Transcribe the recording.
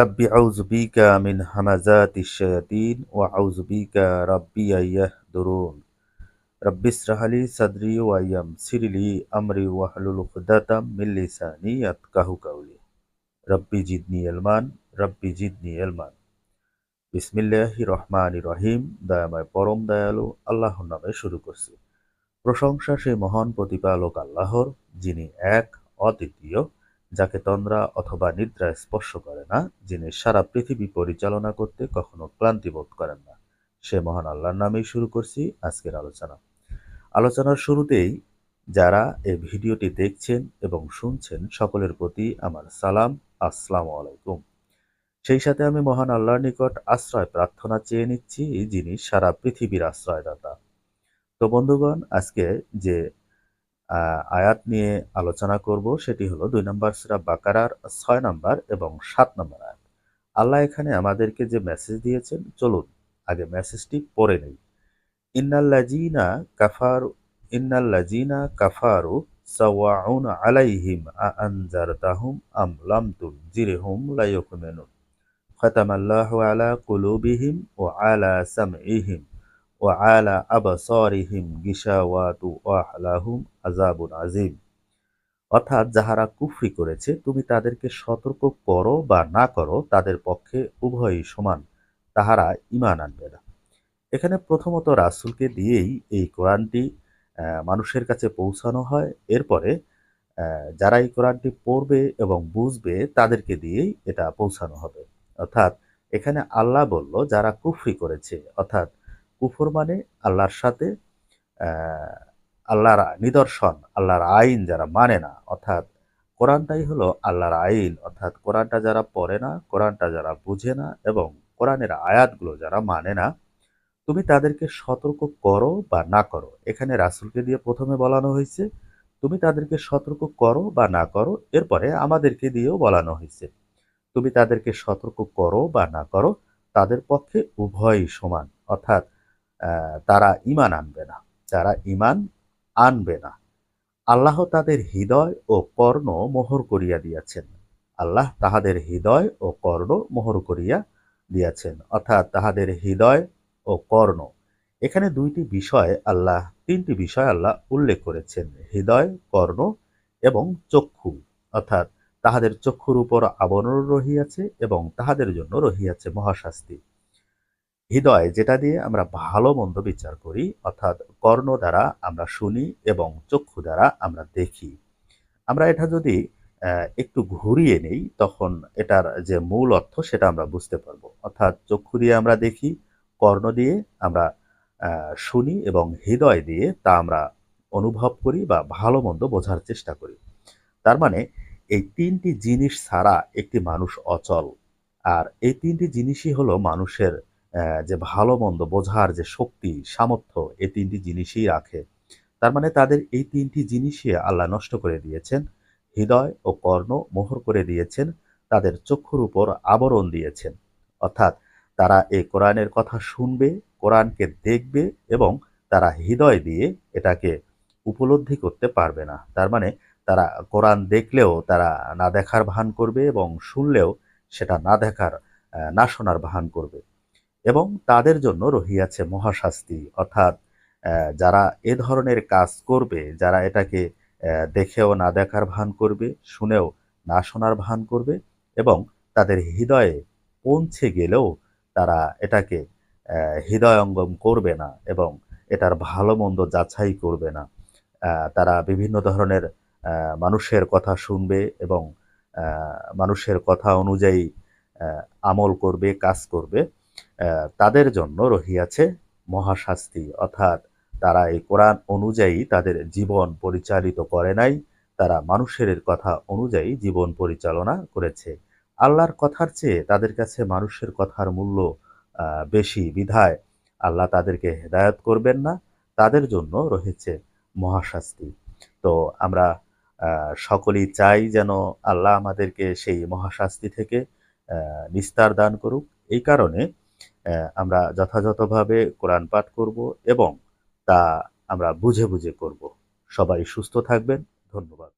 রব্বি আউজবিকা মিন হামাজাত ইশায়াতিন ও আউজবিকা রব্বি আইয়াহ দরুন রব্বি ইসরাহালি সাদরি ওয়াইয়াম সিরিলি আমরি ওয়াহলুল খুদাতাম মিল্লিসানি আতকাহু কাউলি। রব্বি জিদনি এলমান রব্বি জিদনি এলমান বিসমিল্লাহি রহমান রহিম, দয়াময় পরম দয়ালু আল্লাহ নামে শুরু করছি। প্রশংসা সেই মহান প্রতিপালক আল্লাহর, যিনি এক, অদ্বিতীয় যাকে তন্দ্রা অথবা নিদ্রা স্পর্শ করে না, যিনি সারা পৃথিবী পরিচালনা করতে কখনো ক্লান্তি বোধ করেন না। সে মহান আল্লাহর নামেই শুরু করছি আজকের আলোচনা। আলোচনার শুরুতেই যারা এই ভিডিওটি দেখছেন এবং শুনছেন, সকলের প্রতি আমার সালাম, আসসালামু আলাইকুম। সেই সাথে আমি মহান আল্লাহর নিকট আশ্রয় প্রার্থনা চেয়ে নিচ্ছি, যিনি সারা পৃথিবীর আশ্রয়দাতা। তো বন্ধুগণ, আজকে যে আয়াত নিয়ে আলোচনা করব, সেটি হলো দুই নম্বর সুরা বাকারার ছয় নম্বর এবং সাত নম্বর আয়াত। আল্লাহ এখানে আমাদেরকে যে মেসেজ দিয়েছেন, চলুন আগে মেসেজটি পড়ে নেই। ইন্নাল্লাজিনা কাফার ইন্নাল্লাজিনা কাফারু সাওয়াউন আলাইহিম আ আনজারতাহুম আম লাম তুনজিরহুম লা ইউমিনুন খাতামাল্লাহু আলা কুলুবিহিম ওয়া আলা সামইহিম ওয়া আলা আবসারিহিম গিশাওয়াতু ওয়া লাহুম আযাবুন আযীম। অর্থাৎ যাহারা কুফরি করেছে, তুমি তাদেরকে সতর্ক করো বা না করো, তাদের পক্ষে উভয়ই সমান, তাহারা ঈমান আনবে না। এখানে প্রথমত রাসূলকে দিয়েই এই কোরআনটি মানুষের কাছে পৌঁছানো হয়। এরপরে যারা এই কোরআনটি পড়বে এবং বুঝবে, তাদেরকে দিয়েই এটা পৌঁছানো হবে। অর্থাৎ, এখানে আল্লাহ বলল, যারা কুফরি করেছে, অর্থাৎ কুফর মানে আল্লাহর সাথে আল্লাহর নিদর্শন, আল্লাহর আইন যারা মানে না। অর্থাৎ কোরআনটাই হলো আল্লাহর আইন। অর্থাৎ কোরআনটা যারা পড়ে না, কোরআনটা যারা বুঝে না এবং কোরআনের আয়াতগুলো যারা মানে না, তুমি তাদেরকে সতর্ক করো বা না করো। এখানে রাসুলকে দিয়ে প্রথমে বলানো হয়েছে, তুমি তাদেরকে সতর্ক করো বা না করো। এরপরে আমাদেরকে দিয়েও বলানো হয়েছে, তুমি তাদেরকে সতর্ক করো বা না করো, তাদের পক্ষে উভয়ই সমান। অর্থাৎ তারা ঈমান আনবে না, তারা ঈমান আনবে না। আল্লাহ তাদের হৃদয় ও কর্ণ মোহর করিয়া দিয়াছেন। আল্লাহ তাহাদের হৃদয় ও কর্ণ মোহর করিয়া দিয়াছেন, অর্থাৎ তাহাদের হৃদয় ও কর্ণ। এখানে দুইটি বিষয় আল্লাহ, তিনটি বিষয় আল্লাহ উল্লেখ করেছেন, হৃদয়, কর্ণ এবং চক্ষু। অর্থাৎ তাহাদের চক্ষুর উপর আবরণ রহিয়াছে এবং তাহাদের জন্য রহিয়াছে মহাশাস্তি। হৃদয় যেটা দিয়ে আমরা ভালো মন্দ বিচার করি, অর্থাৎ কর্ণ দ্বারা আমরা শুনি এবং চক্ষু দ্বারা আমরা দেখি। আমরা এটা যদি একটু ঘুরিয়ে নেই, তখন এটার যে মূল অর্থ সেটা আমরা বুঝতে পারব। অর্থাৎ চক্ষু দিয়ে আমরা দেখি, কর্ণ দিয়ে আমরা শুনি এবং হৃদয় দিয়ে তা আমরা অনুভব করি বা ভালো মন্দ বোঝার চেষ্টা করি। তার মানে এই তিনটি জিনিস ছাড়া একটি মানুষ অচল। আর এই তিনটি জিনিসই হলো মানুষের যে ভালো মন্দ, বোঝার যে শক্তি, সামর্থ্য, এই তিনটি জিনিসই রাখে। তার মানে তাদের এই তিনটি জিনিসই আল্লাহ নষ্ট করে দিয়েছেন, হৃদয় ও কর্ণ মোহর করে দিয়েছেন, তাদের চক্ষুর উপর আবরণ দিয়েছেন। অর্থাৎ তারা এই কোরআনের কথা শুনবে, কোরআনকে দেখবে এবং তারা হৃদয় দিয়ে এটাকে উপলব্ধি করতে পারবে না। তার মানে তারা কোরআন দেখলেও তারা না দেখার ভান করবে এবং শুনলেও সেটা না দেখার না শোনার ভান করবে। এবং তাদের জন্য রহিয়াছে মহাশাস্তি। অর্থাৎ যারা এ ধরনের কাজ করবে, যারা এটাকে দেখেও না দেখার ভান করবে, শুনেও না শোনার ভান করবে এবং তাদের হৃদয়ে পৌঁছে গেলেও তারা এটাকে হৃদয়ঙ্গম করবে না এবং এটার ভালো মন্দ যাচাই করবে না। তারা বিভিন্ন ধরনের মানুষের কথা শুনবে এবং মানুষের কথা অনুযায়ী আমল করবে, কাজ করবে। তাদের জন্য রহিয়াছে মহাশাস্তি। অর্থাৎ তারা এই কোরআন অনুযায়ী তাদের জীবন পরিচালিত করে নাই, তারা মানুষের কথা অনুযায়ী জীবন পরিচালনা করেছে। আল্লাহর কথার চেয়ে তাদের কাছে মানুষের কথার মূল্য বেশি বিধায়। আল্লাহ তাদেরকে হেদায়ত করবেন না, তাদের জন্য রয়েছে মহাশাস্তি। তো আমরা সকলেই চাই যেন আল্লাহ আমাদেরকে সেই মহাশাস্তি থেকে নিস্তার দান করুক। এই কারণে আমরা যথাযথভাবে কোরআন পাঠ করব এবং তা আমরা বুঝে বুঝে করব। সবাই সুস্থ থাকবেন। ধন্যবাদ।